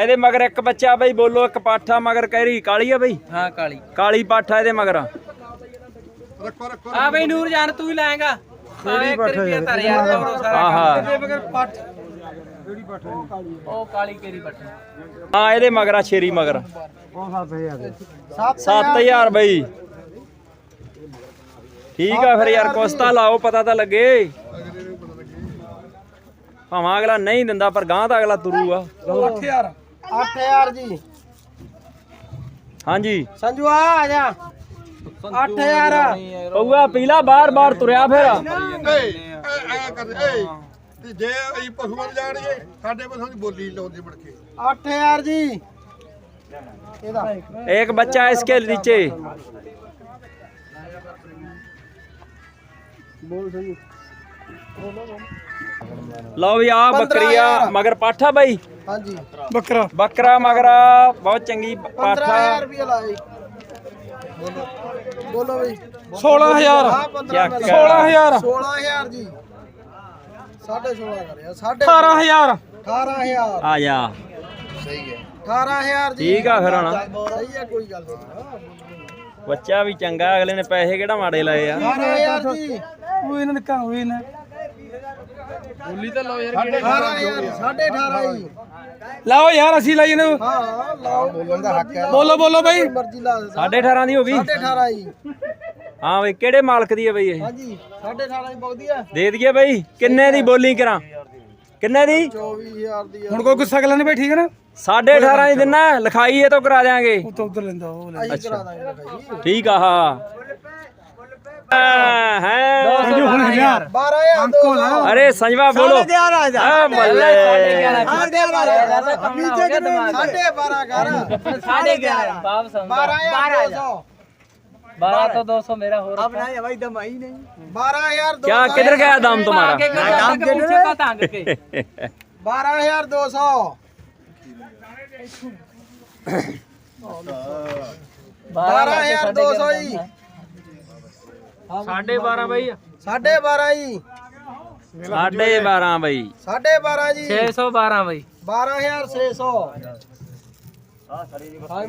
ਇਹਦੇ ਮਗਰ ਇੱਕ ਬੱਚਾ ਬਈ ਬੋਲੋ ਇੱਕ ਪਾਠਾ ਮਗਰ ਕਹਿਰੀ ਕਾਲੀ ਆ ਬਈ? ਹਾਂ ਕਾਲੀ। ਕਾਲੀ ਪਾਠਾ ਇਹਦੇ ਮਗਰ। ਰੱਖੋ ਰੱਖੋ ਆ ਬਈ ਨੂਰ ਜਾਨ ਤੂੰ ਹੀ ਲਾਏਗਾ। 1 ਰੁਪਿਆ ਧਰ ਯਾਰ ਤੋਰੋ ਸਾਰਾ ਆਹਾ। ਮਗਰ ਪੱਠ। ਉਹ ਕਾਲੀ ਕੇਰੀ ਪੱਠ ਹਾਂ? ਇਹਦੇ ਮਗਰ ਆ ਸ਼ੇਰੀ ਮਗਰ। ਉਹ 7000 7000 ਬਈ। ਠੀਕ ਆ ਫਿਰ ਯਾਰ ਕੋਸਤਾ ਲਾਓ ਪਤਾ ਤਾਂ ਲੱਗੇ। ਭਾਵੇਂ ਅਗਲਾ ਨਹੀਂ ਦਿੰਦਾ ਪਰ ਗਾਂ ਤਾਂ ਅਗਲਾ ਤੁਰੂਗਾ। 8000 8000 ਜੀ ਹਾਂਜੀ ਸੰਜੂ ਆ ਆ ਜਾ 8000 ਪਊਆ ਪੀਲਾ ਬਾਰ ਬਾਰ ਤੁਰਿਆ ਫਿਰ ਏ ਐ ਕਰ ਏ ਤੇ ਜੇ ਅਸੀਂ ਪਸ਼ੂਆਂ ਨੂੰ ਜਾਣੀਏ ਸਾਡੇ ਪਸ਼ੂਆਂ ਦੀ ਬੋਲੀ ਲਾਉਂਦੇ ਮੁੜ ਕੇ 8000 ਜੀ ਇਹਦਾ एक बच्चा है इसके नीचे ਬੋਲ ਲਓ ਵੀ ਆ ਬੱਕਰੀ ਮਗਰ ਪਾਠਾ ਬਾਈ। ਹਾਂਜੀ। ਬੱਕਰਾ। ਬੱਕਰਾ ਮਗਰ ਆ ਬਹੁਤ ਚੰਗੀ ਪਾਠਾ। 15000 ਰੁਪਏ ਲਾਇਆ ਜੀ। ਬੋਲੋ ਬਈ 16000 16000 16000 ਜੀ। 16.5 ਕਰਿਆ 18000 18000 ਆ ਜਾ। ਸਹੀ ਹੈ। 18000 ਜੀ। ਠੀਕ ਆ ਬੱਚਾ ਵੀ ਚੰਗਾ ਅਗਲੇ ਨੇ ਪੈਸੇ ਕਿਹੜਾ ਮਾੜੇ ਲਾਏ ਆ। ਉਹ ਇਹਨਾਂ ਦੇ ਹੋਈ ਨਾ। ਬੋਲੀ ਤਾਂ ਲਓ ਯਾਰ 18000 18.5 ਜੀ ਲਾਓ ਯਾਰ ਅਸੀਂ ਲਈ ਇਹਨੂੰ। ਹਾਂ ਲਾਓ। ਬੋਲਣ ਦਾ ਹੱਕ ਹੈ। ਬੋਲੋ ਬੋਲੋ ਬਈ। ਮਰਜ਼ੀ ਲਾ ਦੇ 18.5 ਦੀ ਹੋ ਗਈ। 18.5 ਜੀ ਹਾਂ। ਬਈ ਕਿਹੜੇ ਮਾਲਕ ਦੀ ਹੈ ਬਈ ਇਹ? ਹਾਂਜੀ 18.5 ਜੀ ਬੋਲਦੀ ਆ ਦੇ ਦਈਏ ਬਈ ਕਿੰਨੇ ਦੀ ਬੋਲੀ ਕਰਾਂ? ਕਿੰਨੇ ਦੀ? 24000 ਦੀ ਹੁਣ ਕੋਈ ਗੁੱਸਾ ਕਰ ਲੈਣੇ ਬਈ ਠੀਕ ਹੈ ਨਾ? 18.5 ਦੀ ਦਿਨਾ ਲਿਖਾਈ ਇਹ ਤੋਂ ਕਰਾ ਦਿਆਂਗੇ। ਉਹ ਤਾਂ ਉਧਰ ਲੈਂਦਾ ਉਹ ਲੈ ਦਾਂਗੇ ਲਿਖਾਈ। ਠੀਕ ਆ ਹਾਂ। है अरे संजवा बोलो बारह तो दो सौ मेरा हो रहा है भाई दम आई नहीं बारह हजार क्या किधर गया दाम तुम्हारा बारह हजार दो सौ बारह हजार दो सौ ही 12:30 ਬਾਈ। 12:30 ਜੀ। ਸਾਢੇ 12 ਬਾਈ। 12:30 ਜੀ। 612 ਬਾਈ। 12600 ਹਾਏ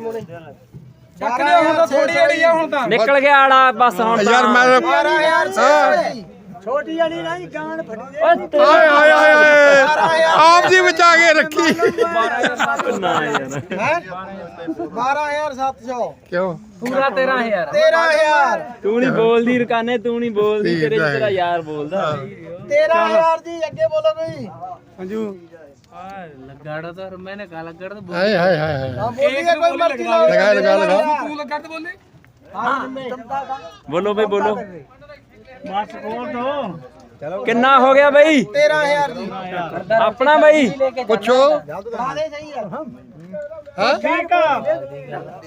ਚੱਕ ਲਿਆ ਹੁਣ ਤਾਂ ਥੋੜੀ ਅੜੀ ਆ ਹੁਣ ਤਾਂ। ਨਿਕਲ ਗਿਆ ਆਲਾ ਬਸ ਹੁਣ ਯਾਰ ਮੈਂ 12600 ਛੋਟੀ ਵਾਲੀ ਨਾ ਜੀ ਗਾਣ ਫਟੀ ਦੇ ਆਏ ਆਏ ਆਏ ਆਪ ਜੀ ਬਚਾ ਕੇ ਰੱਖੀ। 12700 ਨਾ ਯਾਰ। ਹੈ? 12700 ਕਿਉਂ? ਪੂਰਾ 13000 13000 ਤੂੰ ਨਹੀਂ ਬੋਲਦੀ ਰਕਾਨੇ ਤੂੰ ਨਹੀਂ ਬੋਲਦੀ ਤੇਰੇ ਤੇਰਾ ਯਾਰ ਬੋਲਦਾ। 13000 ਜੀ ਅੱਗੇ ਬੋਲੋ ਕੋਈ ਅੰਜੂ ਲਗਾੜਾ ਤਾਂ ਮੈਨੇ ਕਾ ਲਗਾੜਾ ਤਾਂ ਬੋਲ। ਹਾਏ ਹਾਏ ਹਾਏ ਕੋਈ ਮਰਜ਼ੀ ਲਗਾ ਲਗਾ ਲਗਾ ਤੂੰ ਲਗਾੜ ਤੇ ਹਾਂ ਬੋਲੋ ਬਈ ਬੋਲੋ। ਕਿੰਨਾ ਹੋ ਗਿਆ ਬਈ? 13000 ਆਪਣਾ ਬਈ ਪੁੱਛੋ। ਆਦੇ ਹਾਂ? ਠੀਕ ਆ।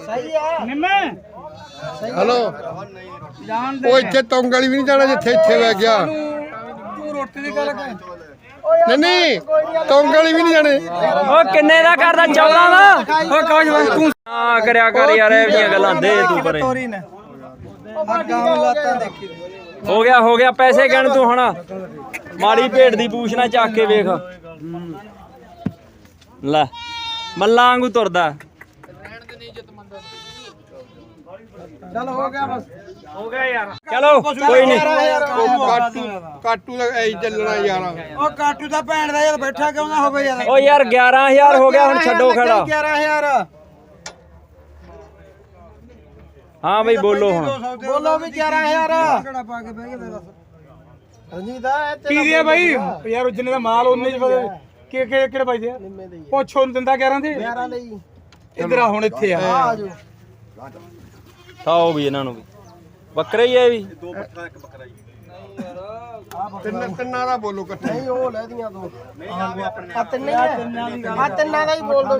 ਸਹੀ ਆ। ਨਿੰਮੇ। ਹਲੋ। ਉਹ ਇੱਥੇ ਤੌਂਗ ਵਾਲੀ ਵੀ ਨਹੀਂ ਜਾਣਾ ਜਿੱਥੇ ਇੱਥੇ ਵਗ ਗਿਆ। ਤੂੰ ਰੋਟੀ ਦੀ ਗੱਲ ਕਰ। ਨਹੀਂ ਨਹੀਂ ਤੌਂਗ ਵਾਲੀ ਵੀ ਨਹੀਂ ਜਾਣੇ। ਉਹ ਕਿੰਨੇ ਦਾ ਕਰਦਾ? 14 ਦਾ? ਉਹ ਕੌਜ ਵੰ ਤੂੰ ਨਾ ਕਰਿਆ ਕਰ ਯਾਰ ਇਹ ਗੱਲਾਂ ਦੇ ਤੂੰ ਪਰੇ। ਤੋਰੀ ਗਾਂ ਲਾਤਾਂ ਦੇਖੀ ਹੋ ਗਿਆ ਹੋ ਗਿਆ ਪੈਸੇ ਗਿਣ ਤੂੰ ਹੁਣ। ਮਾੜੀ ਭੇਡ ਦੀ ਪੂਛ ਨਾ ਚੱਕ ਕੇ ਵੇਖ। ਲੈ ਮੱਲਾਂ ਵਾਂਗੂ ਤੁਰਦਾ। ਚਲ ਹੋ ਗਿਆ ਬਸ। ਚਲੋ ਕੋਈ ਨਹੀਂ। ਉਹ ਕਾਟੂ ਕਾਟੂ ਦਾ ਐ ਚੱਲਣਾ ਯਾਰ। ਉਹ ਕਾਟੂ ਦਾ ਭੈਣ ਦਾ ਜਦ ਬੈਠਾ ਕਿਉਂ ਨਾ ਹੋਵੇ ਯਾਰ। ਓ ਯਾਰ 11000 ਹੋ ਗਿਆ ਹੁਣ ਛੱਡੋ ਖੜਾ। 11000 ਹਾਂ ਬਈ ਬੋਲੋ ਹੁਣ। ਬੋਲੋ ਵੀ 11000 ਕਿਹੜਾ ਪਾ ਕੇ ਬਹਿ ਗਿਆ ਰਣਜੀਤ ਆ ਕੀ ਦਿਆ ਬਾਈ? ਯਾਰ ਜਿੰਨੇ ਦਾ ਮਾਲ ਉਹਨੇ ਚ ਕਿ ਕਿ ਕਿਹੜੇ ਪਾਈ ਦੇ ਦੇ ਪੁੱਛੋ ਨੂੰ ਦਿੰਦਾ 11 ਦੇ? 11 ਲਈ ਇਧਰ ਆ ਹੁਣ ਇੱਥੇ ਆ। ਆ ਜਾਓ ਵੀ ਇਹਨਾਂ ਨੂੰ ਵੀ। ਬੱਕਰੇ ਹੀ ਐ ਵੀ। ਤਿੰਨ ਤਿੰਨਾਂ ਦਾ ਬੋਲੋ ਇਕੱਠੇ ਨਹੀਂ ਉਹ ਲੈ ਦੀਆਂ ਦੋ। ਆ ਤਿੰਨੇ ਆ। ਆ ਤਿੰਨਾਂ ਦਾ ਹੀ ਬੋਲ ਦੋ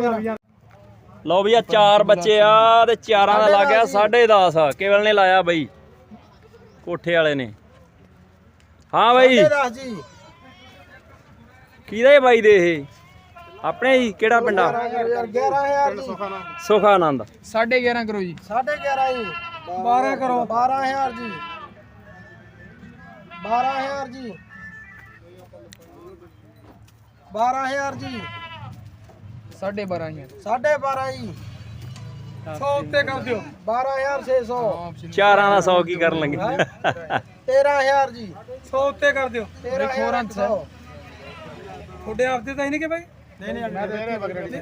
ਲਓ ਵੀ ਆ ਚਾਰ ਬੱਚੇ ਆ ਤੇ ਚਾਰਾਂ ਦਾ ਲੱਗ ਗਿਆ 10.5 ਕੇਵਲ ਨੇ ਲਾਇਆ ਬਈ। ਕੋਠੇ ਵਾਲੇ ਨੇ। ਹਾਂ ਬਈ। ਜੀ। ਕਿਹਦਾ ਬਾਈ ਦੇ ਇਹ? ਆਪਣੇ ਜੀ ਕਿਹੜਾ ਪਿੰਡਾ 11000 ਜੀ ਸੁਖਾ ਆਨੰਦ 11.5 ਕਰੋ ਜੀ। 11.5 ਜੀ। 12 ਕਰੋ। 12000 ਜੀ। 12000 ਜੀ। 12000 ਜੀ। ਸਾਢੇ 12 ਜੀ 100 ਉੱਤੇ ਕਰ ਦਿਓ। 12600 ਚਾਰਾਂ ਦਾ 100 ਕੀ ਕਰਨ ਲੱਗੇ? 13000 ਜੀ। 100 ਉੱਤੇ ਕਰ ਦਿਓ। 13100 ਤੁਹਾਡੇ ਆਪਦੇ ਤਾਂ ਹੀ ਨਹੀਂ ਕਿ ਬਾਈ? ਨਹੀਂ ਨਹੀਂ ਮੈਂ ਤੇਰੇ ਬਗਰੜੀ